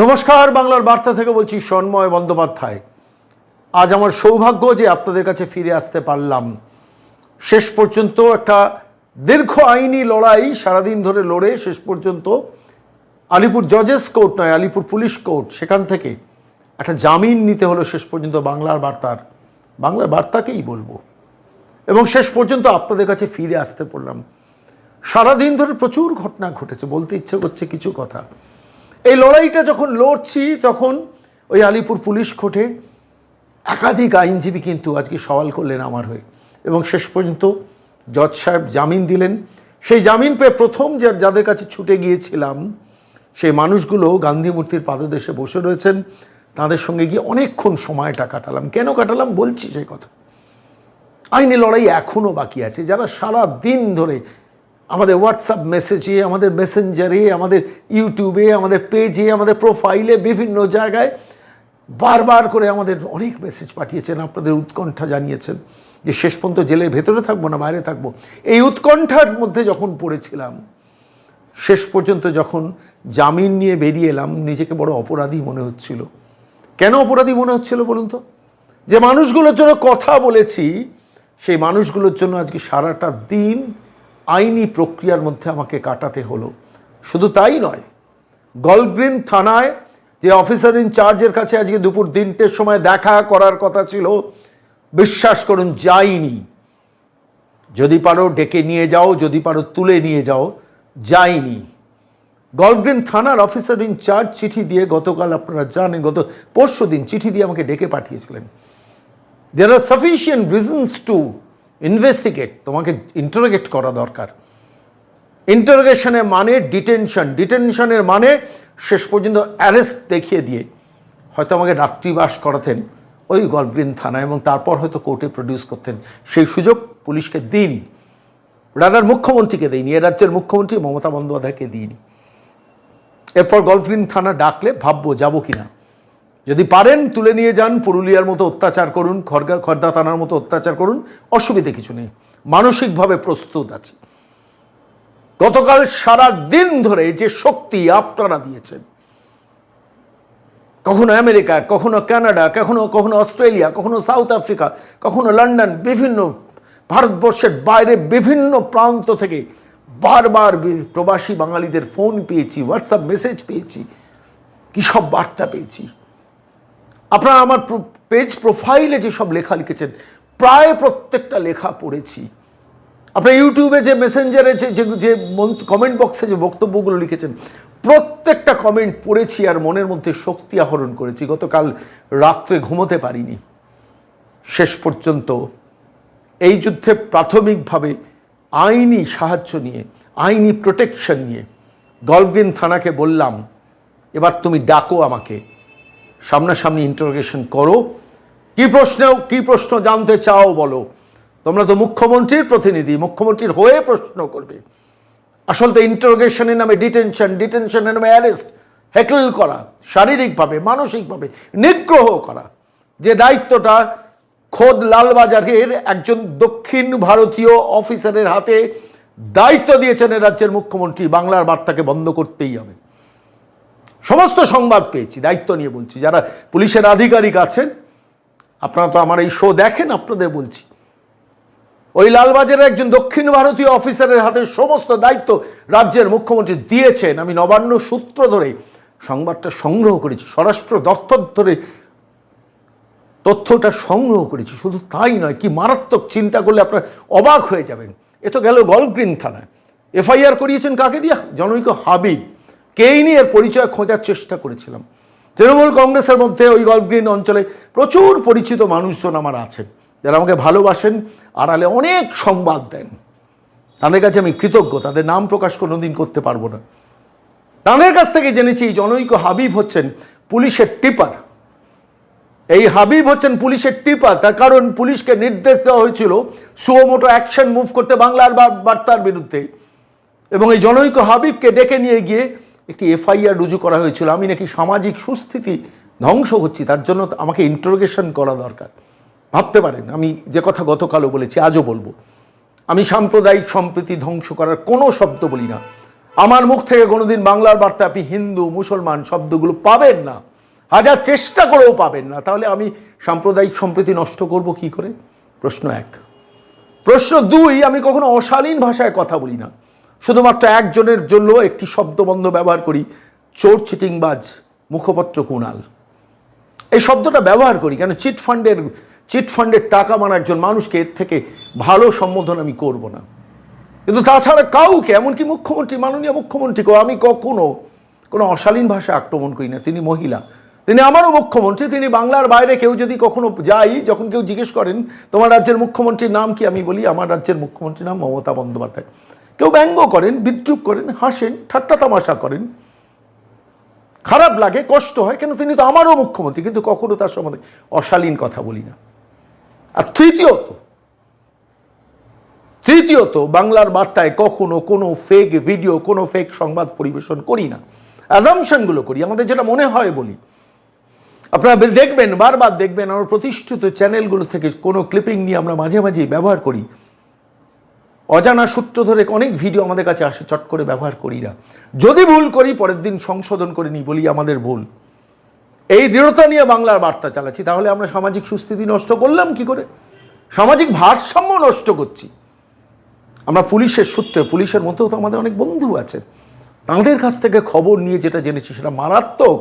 নমস্কার, বাংলার বার্তা থেকে বলছি সন্ময় বন্দ্যোপাধ্যায়। আজ আমার সৌভাগ্য যে আপনাদের কাছে ফিরে আসতে পারলাম। শেষ পর্যন্ত একটা দীর্ঘ আইনি লড়াই সারাদিন ধরে লড়ে, শেষ পর্যন্ত আলিপুর জজেস কোর্ট নয়, আলিপুর পুলিশ কোর্ট, সেখান থেকে একটা জামিন নিতে হলো শেষ পর্যন্ত বাংলার বার্তার। বাংলার বার্তাকেই বলব। এবং শেষ পর্যন্ত আপনাদের কাছে ফিরে আসতে পারলাম। সারাদিন ধরে প্রচুর ঘটনা ঘটেছে, বলতে ইচ্ছে করছে কিছু কথা। এই লড়াইটা যখন লড়ছি, তখন ওই আলিপুর পুলিশ কোর্টে একাধিক আইনজীবী কিন্তু আজকে সওয়াল করলেন আমার হয়ে। এবং শেষ পর্যন্ত জজ সাহেব জামিন দিলেন। সেই জামিন পেয়ে প্রথম যাদের কাছে ছুটে গিয়েছিলাম, সেই মানুষগুলো গান্ধী মূর্তির পাদদেশে বসে রয়েছেন। তাদের সঙ্গে গিয়ে অনেকক্ষণ সময়টা কাটালাম। কেন কাটালাম বলছি সেই কথা। আইনি লড়াই এখনও বাকি আছে। যারা সারা দিন ধরে আমাদের হোয়াটসঅ্যাপ মেসেজে আমাদের মেসেঞ্জারে আমাদের ইউটিউবে আমাদের পেজে আমাদের প্রোফাইলে বিভিন্ন জায়গায় বারবার করে আমাদের অনেক মেসেজ পাঠিয়েছেন, আপনাদের উৎকণ্ঠা জানিয়েছেন যে শেষ পর্যন্ত জেলের ভেতরে থাকব না, বাইরে থাকব। এই উৎকণ্ঠার মধ্যে যখন পড়েছিলাম, শেষ পর্যন্ত যখন জামিন নিয়ে বেরিয়ে এলাম, নিজেকে বড় অপরাধী মনে হচ্ছিল। কেন অপরাধী মনে হচ্ছিল বলুন তো? যে মানুষগুলোর জন্য কথা বলেছি, সেই মানুষগুলোর জন্য আজকে সারাটা দিন আইনি প্রক্রিয়ার মধ্যে আমাকে কাটাতে হলো। শুধু তাই নয়, গলগ্রিন থানায় যে অফিসার ইনচার্জের কাছে আজকে দুপুর তিনটের সময় দেখা করার কথা ছিল, বিশ্বাস করুন যাইনি। যদি পারো ডেকে নিয়ে যাও, যদি পারো তুলে নিয়ে যাও, যাইনি। গলফগ্রিন থানার অফিসার ইনচার্জ চিঠি দিয়ে গতকাল, আপনারা জানেন, গত পরশু দিন চিঠি দিয়ে আমাকে ডেকে পাঠিয়েছিলেন। দের আর সাফিসিয়েন্ট রিজনস টু ইনভেস্টিগেট তোমাকে ইন্টারোগেট করা দরকার। ইন্টারোগেশনের মানে ডিটেনশন ডিটেনশনের মানে শেষ পর্যন্ত অ্যারেস্ট দেখিয়ে দিয়ে। হয়তো আমাকে রাত্রিবাস করাতেন ওই গলফগ্রিন থানা এবং তারপর হয়তো কোর্টে প্রডিউস করতেন। সেই সুযোগ পুলিশকে দিইনি। রানার মুখ্যমন্ত্রীকে দিইনি, এ রাজ্যের মুখ্যমন্ত্রী মমতা বন্দ্যোপাধ্যায়কে দিইনি। এরপর গলফগ্রিন থানা ডাকলে ভাববো যাব কিনা। যদি পারেন তুলে নিয়ে যান, পুরুলিয়ার মতো অত্যাচার করুন, খড়গা খর্দা থানার মতো অত্যাচার করুন, অসুবিধে কিছু নেই। মানসিকভাবে প্রস্তুত আছি। গতকাল সারা দিন ধরে যে শক্তি আপনারা দিয়েছেন, কখনো আমেরিকা, কখনো কানাডা, কখনো কখনো অস্ট্রেলিয়া, কখনো সাউথ আফ্রিকা, কখনো লন্ডন, বিভিন্ন ভারতবর্ষের বাইরে বিভিন্ন প্রান্ত থেকে বারবার প্রবাসী বাঙালিদের ফোন পেয়েছি, হোয়াটসঅ্যাপ মেসেজ পেয়েছি, কী সব বার্তা পেয়েছি। আপনারা আমার পেজ প্রোফাইলে যেসব লেখা লিখেছেন, প্রায় প্রত্যেকটা লেখা পড়েছি। আপনার ইউটিউবে যে মেসেঞ্জারে যে যে কমেন্ট বক্সে যে বক্তব্যগুলো লিখেছেন, প্রত্যেকটা কমেন্ট পড়েছি আর মনের মধ্যে শক্তি আহরণ করেছি। গতকাল রাত্রে ঘুমোতে পারিনি। শেষ পর্যন্ত এই যুদ্ধে প্রাথমিকভাবে আইনি সাহায্য নিয়ে, আইনি প্রোটেকশন নিয়ে গলফগ্রিন থানাকে বললাম, এবার তুমি ডাকো আমাকে। সামনাসামনি ইন্টারোগেশন করো। কি প্রশ্ন কি প্রশ্ন জানতে চাও বলো। তোমরা তো মুখ্যমন্ত্রীর প্রতিনিধি, মুখ্যমন্ত্রীর হয়ে প্রশ্ন করবে। আসল তো ইন্টারোগেশনের নামে ডিটেনশন ডিটেনশনের নামে অ্যারেস্ট হেকল করা, শারীরিকভাবে, মানসিকভাবে, নিগ্রহ করা। যে দায়িত্বটা খোদ লালবাজারের একজন দক্ষিণ ভারতীয় অফিসারের হাতে দায়িত্ব দিয়েছেন রাজ্যের মুখ্যমন্ত্রী, বাংলার বার্তাকে বন্ধ করতেই হবে। সমস্ত সংবাদ পেয়েছি, দায়িত্ব নিয়ে বলছি। যারা পুলিশের আধিকারিক আছেন, আপনারা তো আমার এই শো দেখেন, আপনাদের বলছি। ওই লালবাজারের একজন দক্ষিণ ভারতীয় অফিসারের হাতে সমস্ত দায়িত্ব রাজ্যের মুখ্যমন্ত্রী দিয়েছেন। আমি নবান্ন সূত্র ধরে সংবাদটা সংগ্রহ করেছি, স্বরাষ্ট্র দপ্তর ধরে তথ্যটা সংগ্রহ করেছি। শুধু তাই নয়, কি মারাত্মক চিন্তা করলে আপনার অবাক হয়ে যাবেন। এ তো গেল গল্ফগ্রিন থানায়। এফআইআর করিয়েছেন কাকে দিয়া? জনৈক হাবিব। কেই নিয়ে এর পরিচয় খোঁজার চেষ্টা করেছিলাম। তৃণমূল কংগ্রেসের মধ্যে ওই গল্ফগ্রিন অঞ্চলে প্রচুর পরিচিত মানুষজন আমার আছেন যারা আমাকে ভালোবাসেন, আড়ালে অনেক সংবাদ দেন। তাদের কাছে আমি কৃতজ্ঞ, তাদের নাম প্রকাশ কোনোদিন করতে পারব না। তাদের কাছ থেকে জেনেছি, জনৈক হাবিব হচ্ছেন পুলিশের টিপার। এই হাবিব হচ্ছেন পুলিশের টিপার, তার কারণ পুলিশকে নির্দেশ দেওয়া হয়েছিল সুমোটো অ্যাকশন মুভ করতে বাংলার বার্তার বিরুদ্ধে। এবং এই জনৈক হাবিবকে ডেকে নিয়ে গিয়ে একটি এফআইআর রুজু করা হয়েছিল। আমি নাকি সামাজিক সুস্থিতি ধ্বংস হচ্ছি তার জন্য আমাকে ইন্টারোগেশন করা দরকার। ভাবতে পারেন, আমি যে কথা গতকালও বলেছি, আজও বলব। আমি সাম্প্রদায়িক সম্প্রীতি ধ্বংস করার কোনো শব্দ বলি না। আমার মুখ থেকে কোনোদিন বাংলার বার্তা আপনি হিন্দু, মুসলমান শব্দগুলো পাবেন না। হাজার চেষ্টা করেও পাবেন না। তাহলে আমি সাম্প্রদায়িক সম্প্রীতি নষ্ট করব কি করে? প্রশ্ন এক। প্রশ্ন দুই, আমি কখনো অশালীন ভাষায় কথা বলি না। শুধুমাত্র একজনের জন্য একটি শব্দবন্ধ ব্যবহার করি, চোর, চিটিংবাজ, মুখপত্র, কুণাল। এই শব্দটা ব্যবহার করি কেন? চিট ফান্ডের চিট ফান্ডের টাকা মানা একজন মানুষকে এর থেকে ভালো সম্বোধন আমি করব না। কিন্তু তাছাড়া কাউকে, এমনকি মুখ্যমন্ত্রী, মাননীয় মুখ্যমন্ত্রীকেও আমি কখনো কোনো অশালীন ভাষায় আক্রমণ করি না। তিনি মহিলা। তিনি আমারও মুখ্যমন্ত্রী, তিনি বাংলার বাইরে কেউ যদি কখনো যাই, যখন কেউ জিজ্ঞেস করেন, তোমার রাজ্যের মুখ্যমন্ত্রীর নাম কি? আমি বলি, আমার রাজ্যের মুখ্যমন্ত্রীর নাম মমতা বন্দ্যোপাধ্যায়। কেউ ব্যঙ্গ করেন, বিদ্রুপ করেন, হাসেন, ঠাট্টা তামাশা করেন। খারাপ লাগে, কষ্ট হয় কেন তিনি তো আমারও মুখ্যমন্ত্রী, কিন্তু কখনো তার সম্বন্ধে অশালীন কথা বলি না। আর তৃতীয়ত তৃতীয়ত, বাংলার বার্তায় কখনো কোনো ফেক ভিডিও কোনো ফেক সংবাদ পরিবেশন করি না। অ্যাজামশনগুলো করি, আমাদের যেটা মনে হয় বলি। আপনারা দেখবেন, বারবার দেখবেন, আমার প্রতিষ্ঠিত চ্যানেলগুলো থেকে কোনো ক্লিপিং নিয়ে আমরা মাঝে মাঝে ব্যবহার করি। অজানা সূত্র ধরে অনেক ভিডিও আমাদের কাছে আসে, চট করে ব্যবহার করি না। যদি ভুল করি, পরের দিন সংশোধন করে নিই, বলি আমাদের ভুল। এই দৃঢ়তা নিয়ে বাংলার বার্তা চালাচ্ছি, তাহলে আমরা সামাজিক সুস্থিতি নষ্ট করলাম কি করে? সামাজিক ভারসাম্য নষ্ট করছি। আমরা পুলিশের সূত্রে, পুলিশের মধ্যেও তো আমাদের অনেক বন্ধু আছে। তাদের কাছ থেকে খবর নিয়ে যেটা জেনেছি, সেটা মারাত্মক।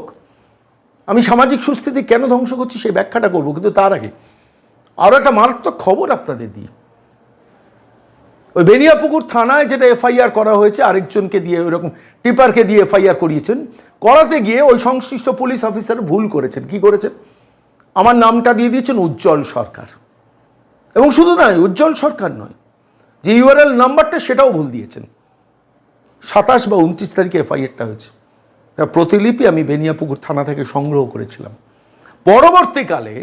আমি সামাজিক সুস্থিতি কেন ধ্বংস করছি, সেই ব্যাখ্যাটা করব, কিন্তু তার আগে আরও একটা মারাত্মক খবর আপনাদের দিই। ওই বেনিয়াপুকুর থানায় যেটা এফআইআর করা হয়েছে, আরেকজনকে দিয়ে ওইরকম টিপারকে দিয়ে এফআইআর করিয়েছেন। করাতে গিয়ে ওই সংশ্লিষ্ট পুলিশ অফিসার ভুল করেছেন। কি করেছেন? আমার নামটা দিয়ে দিয়েছেন উজ্জ্বল সরকার। এবং শুধু নয় উজ্জ্বল সরকার নয়, যে ইউআরএল নাম্বারটা সেটাও ভুল দিয়েছেন। সাতাশ বা উনত্রিশ তারিখে এফআইআরটা হয়েছে। তার প্রতিলিপি আমি বেনিয়াপুকুর থানা থেকে সংগ্রহ করেছিলাম। পরবর্তীকালে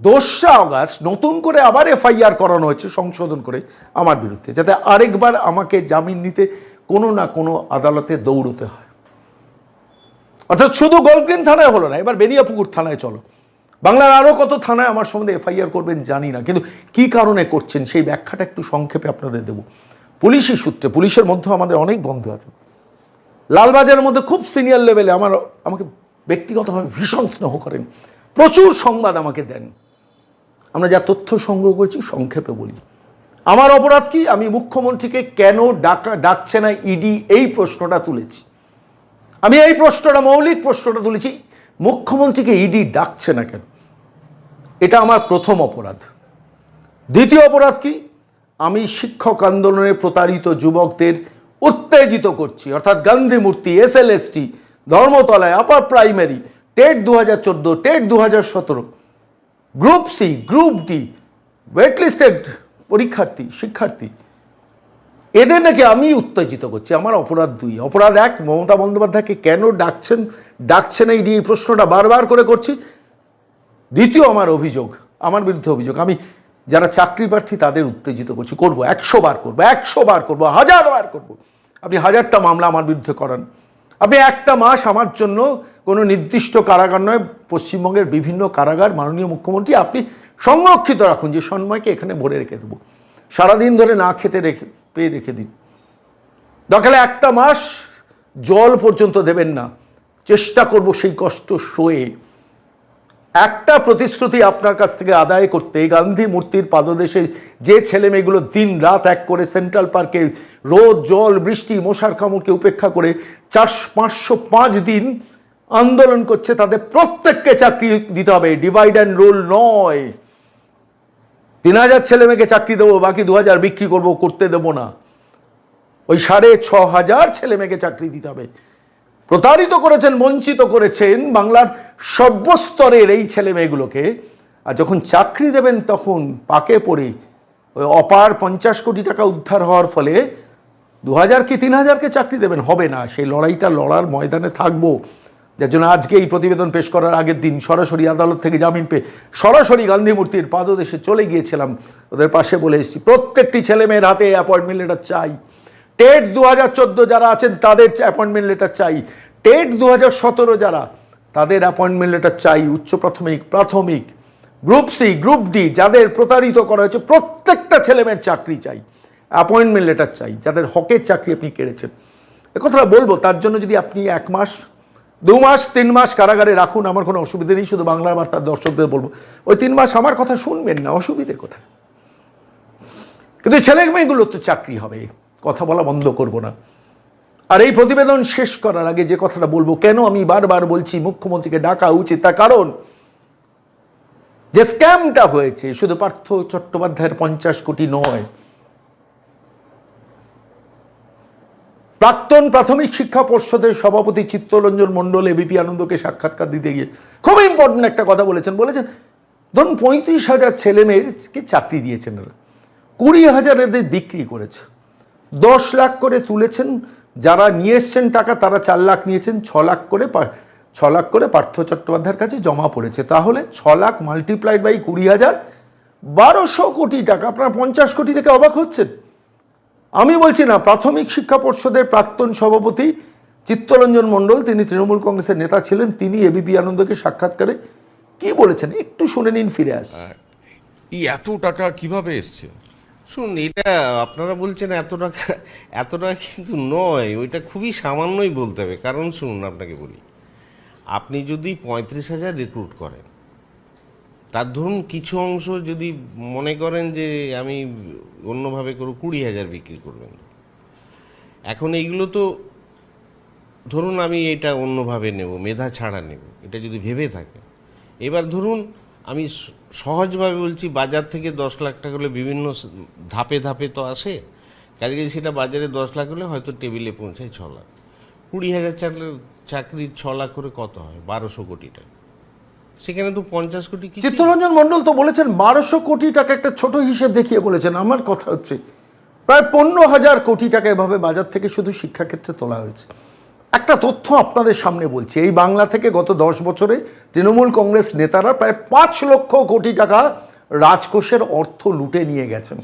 দোসরা অগাস্ট নতুন করে আবার এফআইআর করানো হয়েছে, সংশোধন করে আমার বিরুদ্ধে, যাতে আরেকবার আমাকে জামিন নিতে কোনো না কোনো আদালতে দৌড়তে হয়। অর্থাৎ শুধু গোলগ্রিন থানায় হলো না, এবার বেনিয়াপুকুর থানায় চলো। বাংলার আরও কত থানায় আমার সম্বন্ধে এফআইআর করবেন জানি না, কিন্তু কি কারণে করছেন সেই ব্যাখ্যাটা একটু সংক্ষেপে আপনাদের দেব। পুলিশি সূত্রে, পুলিশের মধ্যে আমাদের অনেক বন্ধু আছে। লালবাজারের মধ্যে খুব সিনিয়র লেভেলে আমার, আমাকে ব্যক্তিগতভাবে ভীষণ স্নেহ করেন। প্রচুর সংবাদ আমাকে দেন। আমরা যা তথ্য সংগ্রহ করেছি সংক্ষেপে বলি। আমার অপরাধ কি? আমি মুখ্যমন্ত্রীকে কেন ডাকা ডাকছে না ইডি? এই প্রশ্নটা তুলেছি। আমি এই প্রশ্নটা, মৌলিক প্রশ্নটা তুলেছি, মুখ্যমন্ত্রীকে ইডি ডাকছে না কেন? এটা আমার প্রথম অপরাধ। দ্বিতীয় অপরাধ কি? আমি শিক্ষক আন্দোলনে প্রতারিত যুবকদের উত্তেজিত করছি। অর্থাৎ গান্ধী মূর্তি, এস এল এস টি, ধর্মতলায়, আপার প্রাইমারি, টেট দু হাজার চোদ্দ, টেট দু হাজার সতেরো group C, group D waitlisted পরীক্ষার্থী, শিক্ষার্থী, এদের নাকি আমি উত্তেজিত করছি, আমার অপরাধ দুই, অপরাধ এক, মমতা বন্দ্যোপাধ্যায়কে কেন ডাকছেন ডাকছেন এই নিয়ে এই প্রশ্নটা বারবার করে করছি। দ্বিতীয় আমার অভিযোগ, আমার বিরুদ্ধে অভিযোগ, আমি যারা চাকরি প্রার্থী তাদের উত্তেজিত করছি, করব, একশো বার করব, একশো বার করব, হাজার বার করব। আপনি হাজারটা মামলা আমার বিরুদ্ধে করান, আপনি একটা মাস আমার জন্য কোনো নির্দিষ্ট কারাগার নয়, পশ্চিমবঙ্গের বিভিন্ন কারাগার মাননীয় মুখ্যমন্ত্রী আপনি সংরক্ষিত রাখুন, যে সন্ময়কে এখানে ভরে রেখে দেবো। সারাদিন ধরে না খেতে রেখে, পেয়ে রেখে দিন। দরকারে একটা মাস জল পর্যন্ত দেবেন না। চেষ্টা করব সেই কষ্ট সয়ে। একটা প্রতিশ্রুতি আপনার কাছ থেকে আদায় করতে। গান্ধী মূর্তির পাদদেশে যে ছেলে মেয়েগুলো দিন রাত এক করে সেন্ট্রাল পার্কে রোদ, জল, বৃষ্টি, মশার কামড়কে উপেক্ষা করে চার পাঁচশো পাঁচ দিন আন্দোলন করছে, তাদের প্রত্যেককে চাকরি দিতে হবে। ডিভাইড অ্যান্ড রোল নয়। তিন হাজার ছেলে মেয়েকে চাকরি দেবো, বাকি দু হাজার বিক্রি করব, করতে দেবো না। ওই সাড়ে ছ হাজার ছেলে মেয়েকে চাকরি দিতে হবে। প্রতারিত করেছেন, বঞ্চিত করেছেন বাংলার সর্বস্তরের এই ছেলে মেয়েগুলোকে। আর যখন চাকরি দেবেন তখন পাকে পড়ে ওই অপার পঞ্চাশ কোটি টাকা উদ্ধার হওয়ার ফলে দু হাজার কি তিন হাজারকে চাকরি দেবেন? হবে না। সেই লড়াইটা লড়ার ময়দানে থাকব। যার জন্য আজকে এই প্রতিবেদন পেশ করার আগের দিন সরাসরি আদালত থেকে জামিন পেয়ে সরাসরি গান্ধী মূর্তির পাদদেশে চলে গিয়েছিলাম। ওদের পাশে বলে এসেছি, প্রত্যেকটি ছেলে মেয়ের হাতে অ্যাপয়েন্টমেন্ট লেটার চাই। টেট দু হাজার চোদ্দ যারা আছেন, তাদের অ্যাপয়েন্টমেন্ট লেটার চাই। টেট দু হাজার সতেরো যারা, তাদের অ্যাপয়েন্টমেন্ট লেটার চাই। উচ্চ প্রাথমিক প্রাথমিক গ্রুপ সি গ্রুপ ডি যাদের প্রতারিত করা হয়েছে, প্রত্যেকটা ছেলেমেয়ের চাকরি চাই। অ্যাপয়েন্টমেন্ট লেটার চাই, যাদের হকের চাকরি আপনি কেড়েছেন। এ কথাটা বলব, তার জন্য যদি আপনি এক মাস দু মাস, তিন মাস কারাগারে রাখুন, আমার কোনো অসুবিধে নেই, শুধু বাংলা বার্তার দর্শকদের বলব। ওই তিন মাস আমার কথা শুনবেন না অসুবিধে কোথায় কিন্তু ছেলে মেয়েগুলোর তো চাকরি হবে, কথা বলা বন্ধ করব না। আর এই প্রতিবেদন শেষ করার আগে যে কথাটা বলব, কেন আমি বারবার বলছি, মুখ্যমন্ত্রীকে ডাকা উচিত, তার কারণ, যে স্ক্যামটা হয়েছে, শুধু পার্থ চট্টোপাধ্যায়ের পঞ্চাশ কোটি নয় প্রাক্তন প্রাথমিক শিক্ষা পর্ষদের সভাপতি চিত্তরঞ্জন মণ্ডল এবিপি আনন্দকে সাক্ষাৎকার দিতে গিয়ে খুব ইম্পর্টেন্ট একটা কথা বলেছেন। বলেছেন, ধরুন পঁয়ত্রিশ হাজার ছেলে মেয়েকে চাকরি দিয়েছেন এরা। কুড়ি হাজার এদের বিক্রি করেছে। দশ লাখ করে তুলেছেন। যারা নিয়ে এসছেন টাকা, তারা চার লাখ নিয়েছেন। ছ লাখ করে ছ লাখ করে পার্থ চট্টোপাধ্যায়ের কাছে জমা পড়েছে। তাহলে ছ লাখ মাল্টিপ্লাইড বাই কুড়ি হাজার বারোশো কোটি টাকা। আপনারা পঞ্চাশ কোটি থেকে অবাক হচ্ছেন। আমি বলছি না প্রাথমিক শিক্ষা পর্ষদের প্রাক্তন সভাপতি চিত্তরঞ্জন মণ্ডল তিনি তৃণমূল কংগ্রেসের নেতা ছিলেন তিনি এবিপি আনন্দকে সাক্ষাৎকারে কি বলেছেন? একটু শুনে নিন ফিরে আস। এই এত টাকা কীভাবে এসছে? শুনুন এটা আপনারা বলছেন এত টাকা এত টাকা কিন্তু নয় ওইটা খুবই সামান্যই বলতে হবে। কারণ শুনুন আপনাকে বলি আপনি যদি পঁয়ত্রিশ হাজার রিক্রুট করেন তার ধরুন কিছু অংশ যদি মনে করেন যে আমি অন্যভাবে করব কুড়ি হাজার বিক্রি করবেন। এখন এইগুলো তো ধরুন আমি এটা অন্যভাবে নেব, মেধা ছাড়া নেব, এটা যদি ভেবে থাকে এবার ধরুন আমি সহজভাবে বলছি বাজার থেকে দশ লাখ টাকা হলে বিভিন্ন ধাপে ধাপে তো আসে। কাজে সেটা বাজারে দশ লাখ হলে হয়তো টেবিলে পৌঁছায় ছ লাখ। কুড়ি হাজার চাকরির চাকরির ছ লাখ করে কত হয়? বারোশো কোটি টাকা। সেখানে তো পঞ্চাশ কোটি চিত্তরঞ্জন মণ্ডল তো বলেছেন বারোশো কোটি টাকা একটা ছোট হিসেব দেখিয়ে বলেছেন। আমার কথা হচ্ছে, প্রায় পনেরো হাজার কোটি টাকা এভাবে বাজার থেকে শুধু শিক্ষাক্ষেত্রে তোলা হয়েছে। একটা তথ্য আপনাদের সামনে বলছি, এই বাংলা থেকে গত দশ বছরে তৃণমূল কংগ্রেস নেতারা প্রায় পাঁচ লক্ষ কোটি টাকা রাজকোষের অর্থ লুটে নিয়ে গেছেন।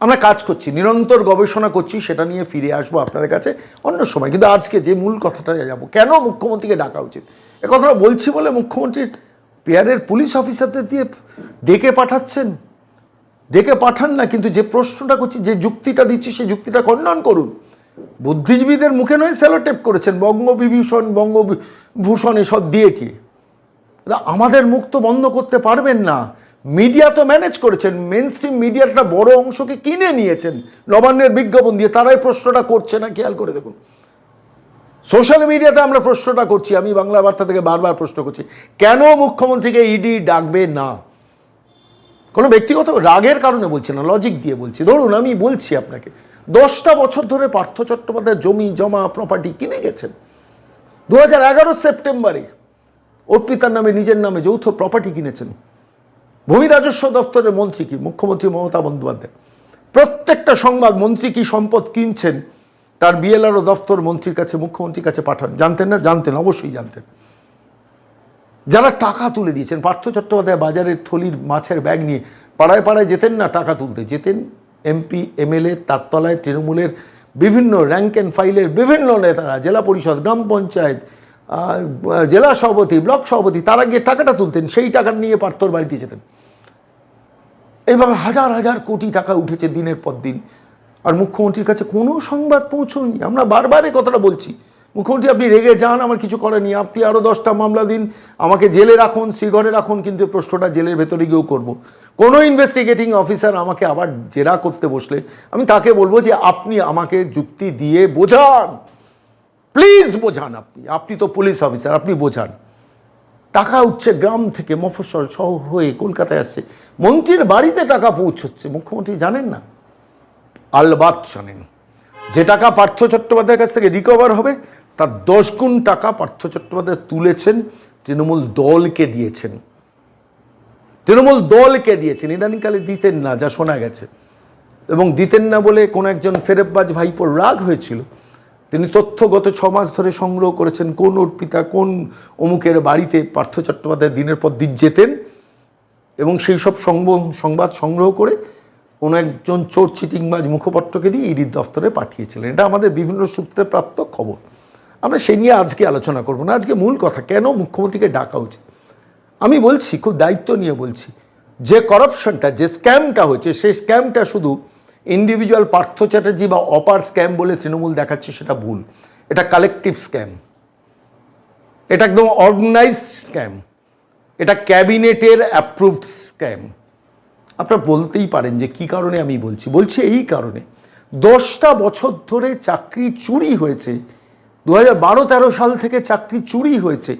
আমরা কাজ করছি, নিরন্তর গবেষণা করছি, সেটা নিয়ে ফিরে আসব আপনাদের কাছে অন্য সময়। কিন্তু আজকে যে মূল কথাটা যাব, কেন মুখ্যমন্ত্রীকে ডাকা উচিত? এ কথাটা বলছি বলে মুখ্যমন্ত্রীর পেয়ারের পুলিশ অফিসারদের দিয়ে ডেকে পাঠাচ্ছেন। ডেকে পাঠান না, কিন্তু যে প্রশ্নটা করছি, যে যুক্তিটা দিচ্ছি, সেই যুক্তিটা খণ্ডন করুন। বুদ্ধিজীবীদের মুখে নয়, সেলোটেপ করেছেন, বঙ্গবিভূষণ, বঙ্গভূষণ এসব দিয়ে তা আমাদের মুখ তো বন্ধ করতে পারবেন না। মিডিয়া তো ম্যানেজ করেছেন মেন স্ট্রিম মিডিয়ার একটা বড় অংশকে কিনে নিয়েছেন। নবান্নের বিজ্ঞাপন দিয়ে তারাই প্রশ্নটা করছে না, খেয়াল করে দেখুন। সোশ্যাল মিডিয়াতে আমরা প্রশ্নটা করছি, আমি বাংলা বার্তা থেকে বারবার প্রশ্ন করছি, কেন মুখ্যমন্ত্রীকে ইডি ডাকবে না? কোনো ব্যক্তিগত রাগের কারণে বলছি না লজিক দিয়ে বলছি। ধরুন, আমি বলছি আপনাকে, দশটা বছর ধরে পার্থ চট্টোপাধ্যায় জমি, জমা প্রপার্টি কিনে গেছেন। দু হাজার এগারো সেপ্টেম্বরে অর্পিতার নামে, নিজের নামে যৌথ প্রপার্টি কিনেছেন। ভূমি রাজস্ব দপ্তরের মন্ত্রী কি? মুখ্যমন্ত্রী মমতা বন্দ্যোপাধ্যায়। প্রত্যেকটা সংবাদ মন্ত্রী কি সম্পদ কিনছেন? তার বিএলআরও দপ্তর মন্ত্রীর কাছে, মুখ্যমন্ত্রীর কাছে পাঠান। জানতেন না? জানতেন, অবশ্যই জানতেন। যারা টাকা তুলে দিয়েছেন, পার্থ চট্টোপাধ্যায় বাজারের থলির মাছের ব্যাগ নিয়ে, পাড়ায় পাড়ায় যেতেন না টাকা তুলতে? যেতেন এমপি, এমএলএ, তার তলায় তৃণমূলের বিভিন্ন র্যাঙ্ক অ্যান্ড ফাইলের বিভিন্ন নেতারা, জেলা পরিষদ, গ্রাম পঞ্চায়েত জেলা সভাপতি, ব্লক সভাপতি, তারা গিয়ে টাকাটা তুলতেন, সেই টাকা নিয়ে পার্থর বাড়িতে যেতেন। এইভাবে হাজার হাজার কোটি টাকা উঠেছে দিনের পর দিন। আর মুখ্যমন্ত্রীর কাছে কোনো সংবাদ পৌঁছয়নি। আমরা বারবার এই কথাটা বলছি। মুখ্যমন্ত্রী, আপনি রেগে যান, আমার কিছু করেনি আপনি আরও দশটা মামলা দিন, আমাকে জেলে রাখুন শ্রীঘরে রাখুন, কিন্তু প্রশ্নটা জেলের ভেতরে গিয়েও করব। কোনো ইনভেস্টিগেটিং অফিসার আমাকে আবার জেরা করতে বসলে, আমি তাকে বলব যে আপনি আমাকে যুক্তি দিয়ে বোঝান। প্লিজ বোঝান আপনি। আপনি তো পুলিশ অফিসার আপনি বোঝান। টাকা উঠছে গ্রাম থেকে, মফস্বল শহর হয়ে কলকাতায় আসছে। মন্ত্রীর বাড়িতে টাকা পৌঁছচ্ছে। মুখ্যমন্ত্রী জানেন না। আলবাত শোনেন। যে টাকা পার্থ চট্টোপাধ্যায়ের কাছ থেকে রিকভার হবে, তার দশ গুণ টাকা পার্থ চট্টোপাধ্যায় তুলেছেন, তৃণমূল দলকে দিয়েছেন। তৃণমূল দলকে দিয়েছেন। ইদানিংকালে দিতেন না, যা শোনা গেছে। এবং দিতেন না বলে কোনো একজন ফেরেববাজ ভাইপোর রাগ হয়েছিল। তিনি তথ্য গত ছ মাস ধরে সংগ্রহ করেছেন, কোন অর্পিতা, কোন অমুকের বাড়িতে পার্থ চট্টোপাধ্যায় দিনের পর দিন যেতেন। এবং সেই সব সংব- সংবাদ সংগ্রহ করে কোনো একজন চোর, চিটিংবাজ মুখপত্রকে দিয়ে ইডির দপ্তরে পাঠিয়েছিলেন। এটা আমাদের বিভিন্ন সূত্রে প্রাপ্ত খবর। আমরা সেই নিয়ে আজকে আলোচনা করব না। আজকে মূল কথা, কেন মুখ্যমন্ত্রীকে ডাকা উচিত আমি বলছি, খুব দায়িত্ব নিয়ে বলছি, যে করাপশনটা যে স্ক্যামটা হয়েছে, সেই স্ক্যামটা শুধু ইন্ডিভিজুয়াল পার্থ চ্যাটার্জি বা অপার স্ক্যাম বলে তৃণমূল দেখাচ্ছে, সেটা ভুল। এটা কালেকটিভ স্ক্যাম এটা একদম অর্গানাইজড স্ক্যাম এটা ক্যাবিনেটের অ্যাপ্রুভড স্ক্যাম আপনারা বলতেই পারেন যে কি কারণে আমি বলছি। বলছি এই কারণে। দশটা বছর ধরে চাকরি চুরি হয়েছে। দু হাজার বারো তেরো সাল থেকে চাকরি চুরি হয়েছে।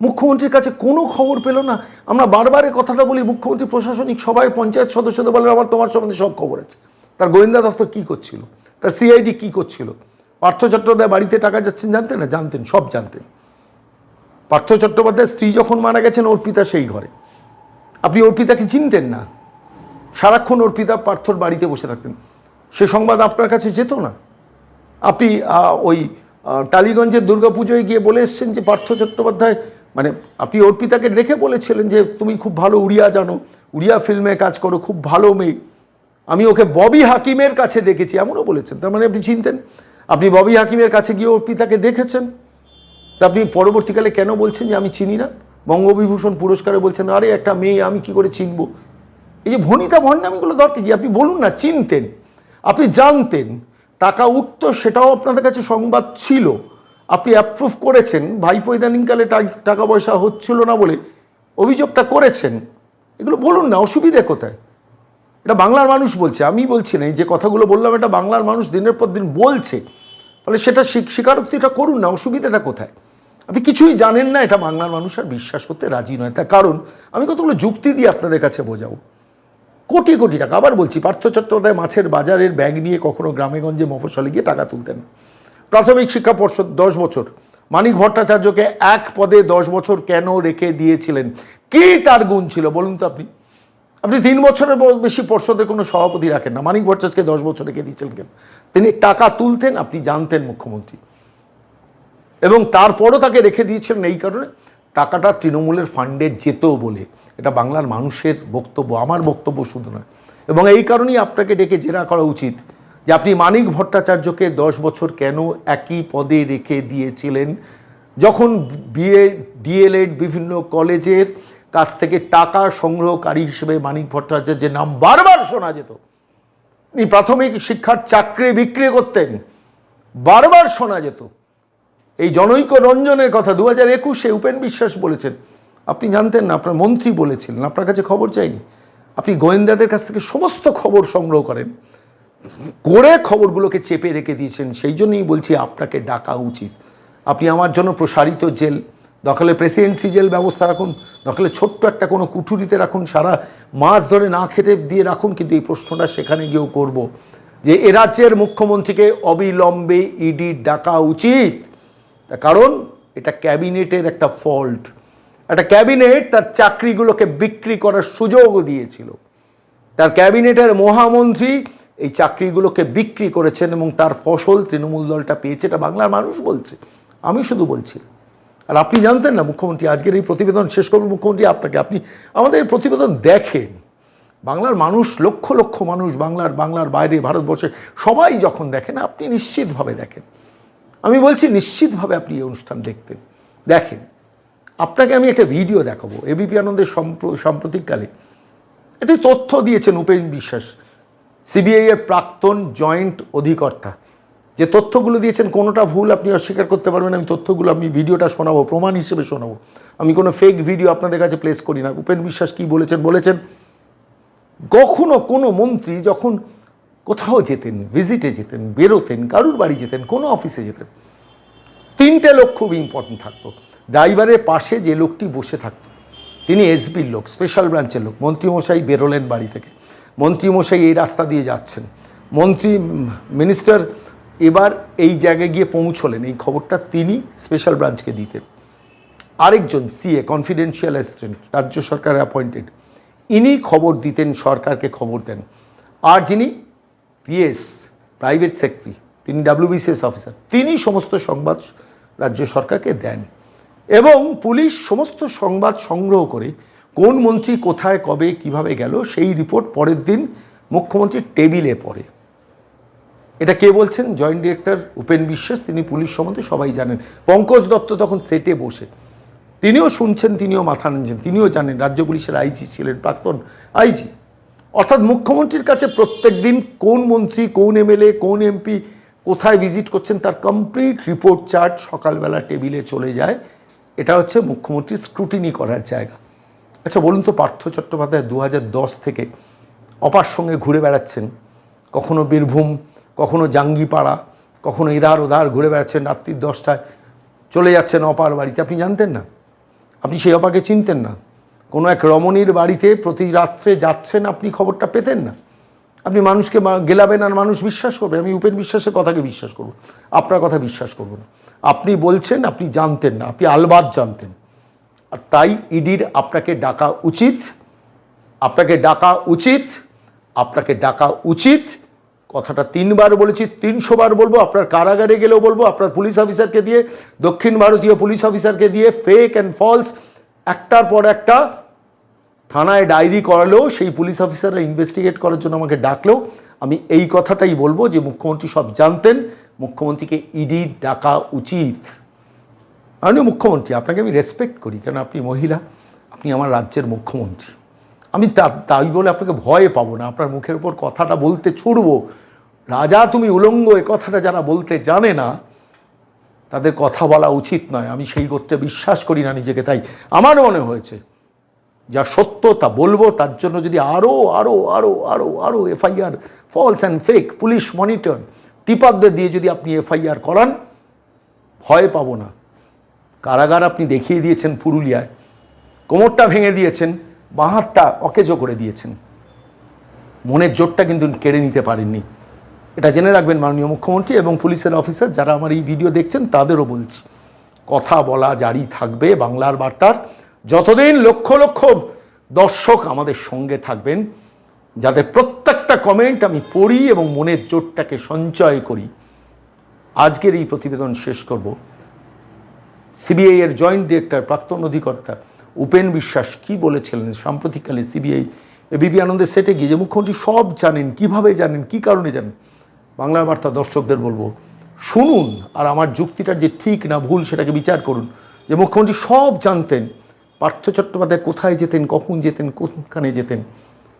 মুখ্যমন্ত্রীর কাছে কোনো খবর পেল না। আমরা বারবার কথাটা বলি, মুখ্যমন্ত্রী, প্রশাসনিক সবাই পঞ্চায়েত সদস্যদের বলেন আমার তোমার সম্বন্ধে সব খবর আছে। তার গোয়েন্দা দপ্তর কী করছিল? তার সিআইডি কী করছিল? পার্থ চট্টোপাধ্যায় বাড়িতে টাকা যাচ্ছেন জানতেন না? জানতেন, সব জানতেন। পার্থ চট্টোপাধ্যায়ের স্ত্রী যখন মারা গেছেন, অর্পিতা সেই ঘরে। আপনি অর্পিতাকে চিনতেন না? সারাক্ষণ অর্পিতা পার্থর বাড়িতে বসে থাকতেন। সে সংবাদ আপনার কাছে যেত না? আপনি ওই টালিগঞ্জের দুর্গাপুজোয় গিয়ে বলে এসছেন যে পার্থ চট্টোপাধ্যায় মানে আপনি অর্পিতাকে দেখে বলেছিলেন যে তুমি খুব ভালো উড়িয়া জানো, উড়িয়া ফিল্মে কাজ করো, খুব ভালো মেয়ে। আমি ওকে ববি হাকিমের কাছে দেখেছি, এমনও বলেছেন। তার মানে আপনি চিনতেন? আপনি ববি হাকিমের কাছে গিয়ে অর্পিতাকে দেখেছেন? তা আপনি পরবর্তীকালে কেন বলছেন যে আমি চিনি না? বঙ্গবিভূষণ পুরস্কারে বলছেন, আরে একটা মেয়ে, আমি কি করে চিনব? এই যে ভনিতা ভণ্ডামিগুলো দরকার কি? আপনি বলুন না, চিনতেন, আপনি জানতেন, টাকা উঠতো সেটাও আপনাদের কাছে সংবাদ ছিল। আপনি অ্যাপ্রুভ করেছেন, ভাইপো ইদানিংকালে টাকা পয়সা হচ্ছিল না বলে অভিযোগটা করেছেন। এগুলো বলুন না, অসুবিধে কোথায়? এটা বাংলার মানুষ বলছে, আমি বলছি না, এই যে কথাগুলো বললাম, এটা বাংলার মানুষ দিনের পর দিন বলছে। ফলে সেটা স্বী- স্বীকারোক্তিটা করুন না, অসুবিধাটা কোথায়? আপনি কিছুই জানেন না, এটা বাংলার মানুষ আর বিশ্বাস করতে রাজি নয়। তার কারণ, আমি কতগুলো যুক্তি দিয়ে আপনাদের কাছে বোঝাবো। কোটি কোটি টাকা। আবার বলছি, পার্থ চট্টোপাধ্যায় মাছের বাজারের ব্যাগ নিয়ে কখনো গ্রামেগঞ্জে মফস্বলে গিয়ে টাকা তুলতেন। প্রাথমিক শিক্ষা পর্ষদ দশ বছর। মানিক ভট্টাচার্যকে এক পদে দশ বছর কেন রেখে দিয়েছিলেন? কি তার গুণ ছিল বলুন তো আপনি? আপনি তিন বছরের বেশি পর্ষদের কোনো সভাপতি রাখেন না। মানিক ভট্টাচার্যকে দশ বছর রেখে দিয়েছিলেন কেন? তিনি টাকা তুলতেন, আপনি জানতেন মুখ্যমন্ত্রী। এবং তারপরও তাকে রেখে দিয়েছিলেন এই কারণে টাকাটা তৃণমূলের ফান্ডে যেত বলে। এটা বাংলার মানুষের বক্তব্য, আমার বক্তব্য শুধু নয়। এবং এই কারণেই আপনাকে ডেকে জেরা করা উচিত যে আপনি মানিক ভট্টাচার্যকে দশ বছর কেন একই পদে রেখে দিয়েছিলেন? যখন বিএ, ডিএলএড বিভিন্ন কলেজের কাছ থেকে টাকা সংগ্রহকারী হিসেবে মানিক ভট্টাচার্যের নাম বারবার শোনা যেত তিনি প্রাথমিক শিক্ষার চাকরি বিক্রি করতেন, বারবার শোনা যেত। এই জনৈক রঞ্জনের কথা দু হাজার একুশে উপেন বিশ্বাস বলেছেন আপনি জানতেন না, আপনার মন্ত্রী বলেছিলেন, আপনার কাছে খবর চাইনি। আপনি গোয়েন্দাদের কাছ থেকে সমস্ত খবর সংগ্রহ করেন। করে খবরগুলোকে চেপে রেখে দিয়েছেন, সেই জন্যই বলছি আপনাকে ডাকা উচিত। আপনি আমার জন্য প্রসারিত জেল, দখলে প্রেসিডেন্সি জেল ব্যবস্থা রাখুন, দখলে ছোট্ট একটা কোনো কুঠুরিতে রাখুন, সারা মাস ধরে না খেতে দিয়ে রাখুন, কিন্তু এই প্রশ্নটা সেখানে গিয়েও করব। যে এ রাজ্যের মুখ্যমন্ত্রীকে অবিলম্বে ইডি ডাকা উচিত। কারণ, এটা ক্যাবিনেটের একটা ফল্ট। একটা ক্যাবিনেট তার চাকরিগুলোকে বিক্রি করার সুযোগও দিয়েছিল। তার ক্যাবিনেটের মহামন্ত্রী এই চাকরিগুলোকে বিক্রি করেছেন এবং তার ফসল তৃণমূল দলটা পেয়েছে, এটা বাংলার মানুষ বলছে, আমি শুধু বলছি। আর আপনি জানতেন না, মুখ্যমন্ত্রী, আজকের এই প্রতিবেদন শেষ করব, মুখ্যমন্ত্রী আপনাকে, আপনি আমাদের এই প্রতিবেদন দেখেন। বাংলার মানুষ, লক্ষ লক্ষ মানুষ বাংলার বাংলার বাইরে, ভারতবর্ষে, সবাই যখন দেখেন, আপনি নিশ্চিতভাবে দেখেন। আমি বলছি নিশ্চিতভাবে আপনি এই অনুষ্ঠান দেখতেন। দেখেন আপনাকে আমি একটা ভিডিও দেখাবো এবিপি আনন্দের সাম্প্রতিককালে। একটি তথ্য দিয়েছেন উপেন বিশ্বাস সিবিআই এর প্রাক্তন জয়েন্ট অধিকর্তা। যে তথ্যগুলো দিয়েছেন, কোনোটা ভুল আপনি অস্বীকার করতে পারবেন, আমি তথ্যগুলো, আমি ভিডিওটা শোনাবো, প্রমাণ হিসেবে শোনাবো। আমি কোনো ফেক ভিডিও আপনাদের কাছে প্লেস করি না। উপেন বিশ্বাস কি বলেছেন? বলেছেন, কখনো কোনো মন্ত্রী যখন কোথাও যেতেন ভিজিটে যেতেন, বেরোতেন, কারুর বাড়ি যেতেন, কোনো অফিসে যেতেন, তিনটে লোক খুব ইম্পর্টেন্ট থাকতো। ড্রাইভারের পাশে যে লোকটি বসে থাকত, তিনি এসবির লোক স্পেশাল ব্রাঞ্চের লোক, মন্ত্রীমশাই বেরোলেন বাড়ি থেকে। মন্ত্রীমশাই এই রাস্তা দিয়ে যাচ্ছেন। মন্ত্রী মিনিস্টার এবার এই জায়গায় গিয়ে পৌঁছলেন। এই খবরটা তিনি স্পেশাল ব্রাঞ্চকে দিতেন। আরেকজন সিএ কনফিডেন্সিয়াল অ্যাসিস্ট্যান্ট রাজ্য সরকারের অ্যাপয়েন্টেড ইনি খবর দিতেন, সরকারকে খবর দেন। আর যিনি পিএস প্রাইভেট সেক্রেটারি তিনি ডাব্লিউবিসিএস অফিসার তিনি সমস্ত সংবাদ রাজ্য সরকারকে দেন। এবং পুলিশ সমস্ত সংবাদ সংগ্রহ করে কোন মন্ত্রী কোথায়, কবে, কীভাবে গেল, সেই রিপোর্ট পরের দিন মুখ্যমন্ত্রীর টেবিলে পড়ে। এটা কে বলছেন? জয়েন্ট ডিরেক্টর উপেন বিশ্বাস, তিনি পুলিশ সম্বন্ধে সবাই জানেন। পঙ্কজ দত্ত তখন সেটে বসে। তিনিও শুনছেন, তিনিও মাথা নাড়ছেন, তিনিও জানেন, রাজ্য পুলিশের আইজি ছিলেন প্রাক্তন আইজি। অর্থাৎ মুখ্যমন্ত্রীর কাছে প্রত্যেক দিন কোন মন্ত্রী, কোন এমএলএ, কোন এমপি কোথায় ভিজিট করছেন, তার কমপ্লিট রিপোর্ট চার্ট সকালবেলা টেবিলে চলে যায়। এটা হচ্ছে মুখ্যমন্ত্রীর স্ক্রুটিনি করার জায়গা। আচ্ছা বলুন তো, পার্থ চট্টোপাধ্যায় দু হাজার দশ থেকে অপার সঙ্গে ঘুরে বেড়াচ্ছেন। কখনো বীরভূম, কখনো জাঙ্গিপাড়া, কখনো এধার ওধার ঘুরে বেড়াচ্ছেন রাত্রির দশটায়। চলে যাচ্ছেন অপার বাড়িতে। আপনি জানতেন না? আপনি সেই অপাকে চিনতেন না? কোনো এক রমণীর বাড়িতে প্রতি রাত্রে যাচ্ছেন, আপনি খবরটা পেতেন না? আপনি মানুষকে গেলাবেন আর মানুষ বিশ্বাস করবে। আমি উপেন বিশ্বাসের কথাকে বিশ্বাস করব। আপনার কথা বিশ্বাস করব না। আপনি বলছেন, আপনি জানতেন না, আপনি আলবাদ জানতেন। আর তাই ইডির আপনাকে ডাকা উচিত, আপনাকে ডাকা উচিত, আপনাকে ডাকা উচিত। কথাটা তিনবার বলেছি, তিনশো বার বলব, আপনার কারাগারে গেলেও বলব, আপনার পুলিশ অফিসারকে দিয়ে, দক্ষিণ ভারতীয় পুলিশ অফিসারকে দিয়ে ফেক অ্যান্ড ফলস একটার পর একটা থানায় ডায়েরি করালেও, সেই পুলিশ অফিসাররা ইনভেস্টিগেট করার জন্য আমাকে ডাকলেও আমি এই কথাটাই বলব যে মুখ্যমন্ত্রী সব জানতেন। মুখ্যমন্ত্রীকে ইডি ডাকা উচিত। মাননীয় মুখ্যমন্ত্রী, আপনাকে আমি রেসপেক্ট করি কারণ আপনি মহিলা? আপনি আমার রাজ্যের মুখ্যমন্ত্রী। আমি তা, তাই বলে আপনাকে ভয়ে পাবো না। আপনার মুখের উপর কথাটা বলতে ছুড়বো। রাজা, তুমি উলঙ্গ, এ কথাটা যারা বলতে জানে না, তাদের কথা বলা উচিত নয়। আমি সেই গোত্রে বিশ্বাস করি না নিজেকে, তাই আমার মনে হয়েছে। যা সত্য তা বলব, তার জন্য যদি আরও আরও আরও আরও আরও FIR false and fake police monitor টিপারদের দিয়ে যদি আপনি এফআইআর করান, ভয় পাবো না। কারাগার আপনি দেখিয়ে দিয়েছেন পুরুলিয়ায়, কোমরটা ভেঙে দিয়েছেন বাঁ অকেজো করে দিয়েছেন। মনের জোরটা কিন্তু কেড়ে নিতে পারেননি। এটা জেনে রাখবেন মাননীয় মুখ্যমন্ত্রী এবং পুলিশের অফিসার, যারা আমার এই ভিডিও দেখছেন, তাদেরও বলছি, কথা বলা জারি থাকবে বাংলার বার্তার। যতদিন লক্ষ লক্ষ দর্শক আমাদের সঙ্গে থাকবেন যাদের প্রত্যেকটা কমেন্ট আমি পড়ি এবং মনের জোরটাকে সঞ্চয় করি, আজকের এই প্রতিবেদন শেষ করব। সিবিআই এর জয়েন্ট ডিরেক্টর প্রাক্তন অধিকর্তা উপেন বিশ্বাস কি বলেছিলেন? সাম্প্রতিককালে সিবিআই এবিপি আনন্দের সেটে গিয়ে যে মুখ্যমন্ত্রী সব জানেন, কীভাবে জানেন, কি কারণে জানেন, বাংলা বার্তা দর্শকদের বলব, শুনুন আর আমার যুক্তিটার যে ঠিক না ভুল সেটাকে বিচার করুন, যে মুখ্যমন্ত্রী সব জানতেন পার্থ চট্টোপাধ্যায় কোথায় যেতেন, কখন যেতেন, কোনখানে যেতেন,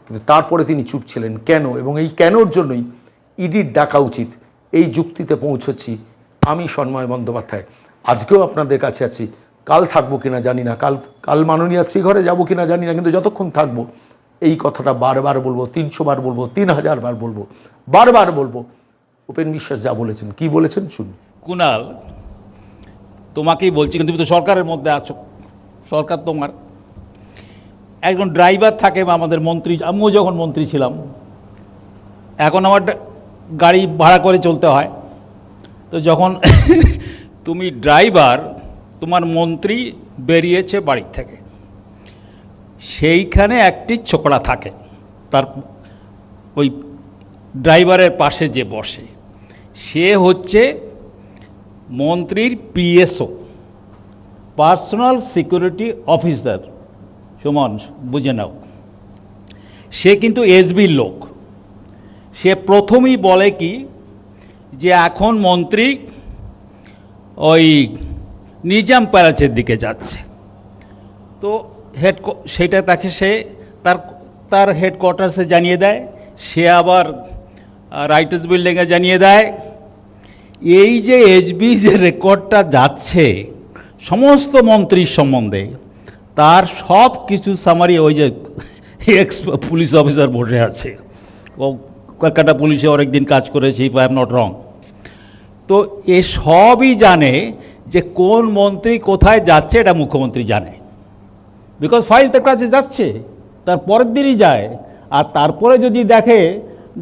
কিন্তু তারপরে তিনি চুপ ছিলেন। কেন? এবং এই কেনর জন্যই ইডির ডাকা উচিত। এই যুক্তিতে পৌঁছচ্ছি আমি সন্ময় বন্দ্যোপাধ্যায়। আজকেও আপনাদের কাছে আছি। কাল থাকব কিনা জানি না। কাল কাল মাননীয় শ্রীঘরে যাব কিনা জানি না, কিন্তু যতক্ষণ থাকব, এই কথাটা বারবার বলব, তিনশো বার বলব, তিন হাজার বার বলব, বারবার বলব। উপেন বিশ্বাস যা বলেছেন, কি বলেছেন শুনুন। কুনাল, তোমাকেই বলছি, কিন্তু তুমি তো সরকারের মধ্যে আছো। সরকার তোমার। একজন ড্রাইভার থাকে বা আমাদের মন্ত্রী, আমিও যখন মন্ত্রী ছিলাম, এখন আমার গাড়ি ভাড়া করে চলতে হয়। তো যখন তুমি ড্রাইভার তোমার মন্ত্রী বেরিয়েছে বাড়ির থেকে। সেইখানে একটি ছোকরা থাকে, তার ওই ড্রাইভারের পাশে যে বসে। সে হচ্ছে মন্ত্রীর PSO personal security officer. Suman, বুঝে নাও। সে কিন্তু এসবির লোক। সে প্রথমেই বলে কি, যে এখন মন্ত্রী ওই নিজাম প্যারাচের দিকে যাচ্ছে। তো হেড সেটা তাকে সে তার তার হেডকোয়ার্টার্সে জানিয়ে দেয়। সে আবার রাইটার্স বিল্ডিংয়ে জানিয়ে দেয়। এই যে এইচবি যে রেকর্ডটা যাচ্ছে সমস্ত মন্ত্রীর সম্বন্ধে, তার সব কিছু সামারি ওই যে এক্স পুলিশ অফিসার বসে আছে। ও কলকাতা পুলিশে অনেক দিন কাজ করেছে আই এম নট রং তো এ সবই জানে যে কোন মন্ত্রী কোথায় যাচ্ছে, এটা মুখ্যমন্ত্রী জানে। বিকজ ফাইল তার কাছে যাচ্ছে, তার পরের দিনই যায়। আর তারপরে যদি দেখে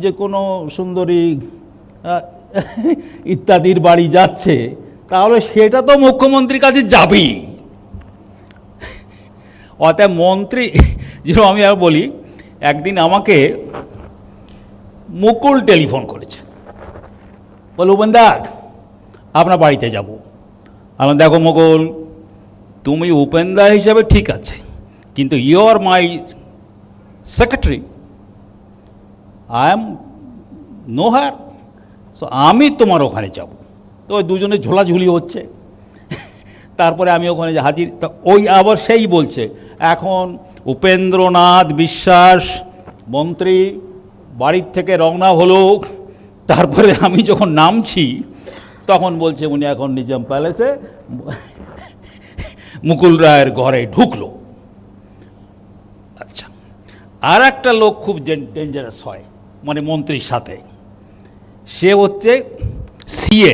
যে কোনো সুন্দরী ইত্যাদির বাড়ি যাচ্ছে তাহলে সেটা তো মুখ্যমন্ত্রীর কাছে যাবেই। অতএব মন্ত্রী যেরকম আমি আর বলি, একদিন আমাকে মুকুল টেলিফোন করেছে। বলে উপেন্দা আপনার বাড়িতে যাব। আমার দেখো মুকুল, তুমি উপেন্দা হিসাবে ঠিক আছে, কিন্তু you are my secretary I am no her so আমি তোমার ওখানে যাব। তো ওই দুজনে ঝোলাঝুলি হচ্ছে। তারপরে আমি ওখানে যে হাজির, তা ওই আবার সেই বলছে, এখন উপেন্দ্রনাথ বিশ্বাস মন্ত্রী বাড়ির থেকে রওনা হলো, তারপরে আমি যখন নামছি, তখন বলছে উনি এখন নিজাম প্যালেসে মুকুল রায়ের ঘরে ঢুকলো। আচ্ছা আর একটা লোক খুব ডেঞ্জারাস হয় মানে মন্ত্রীর সাথে। সে হচ্ছে সিএ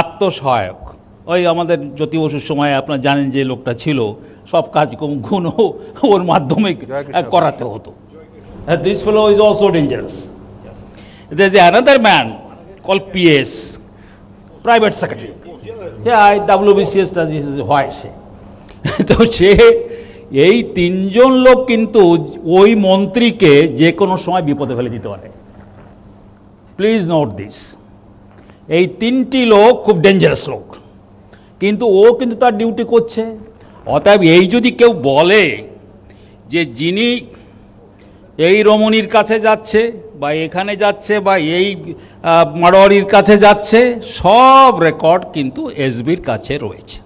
আত্মসহায়ক। ওই আমাদের জ্যোতি বসুর সময় আপনার জানেন যে লোকটা ছিল সব কাজগুণ ওর মাধ্যমে করাতে হতো। This fellow is also dangerous There's another man called PS, private secretary. WBCS does this হয় সে তো সে এই তিনজন লোক কিন্তু ওই মন্ত্রীকে যে কোনো সময় বিপদে ফেলে দিতে পারে। প্লিজ নোট দিস এই তিনটি লোক খুব ডেঞ্জারাস লোক। কিন্তু ও কিন্তু তার ডিউটি করছে। অতএব এই যদি কেউ বলে যে যিনি এই রমণীর কাছে যাচ্ছে বা এখানে যাচ্ছে বা এই মারোয়ারির কাছে যাচ্ছে, সব রেকর্ড কিন্তু এসবির কাছে রয়েছে।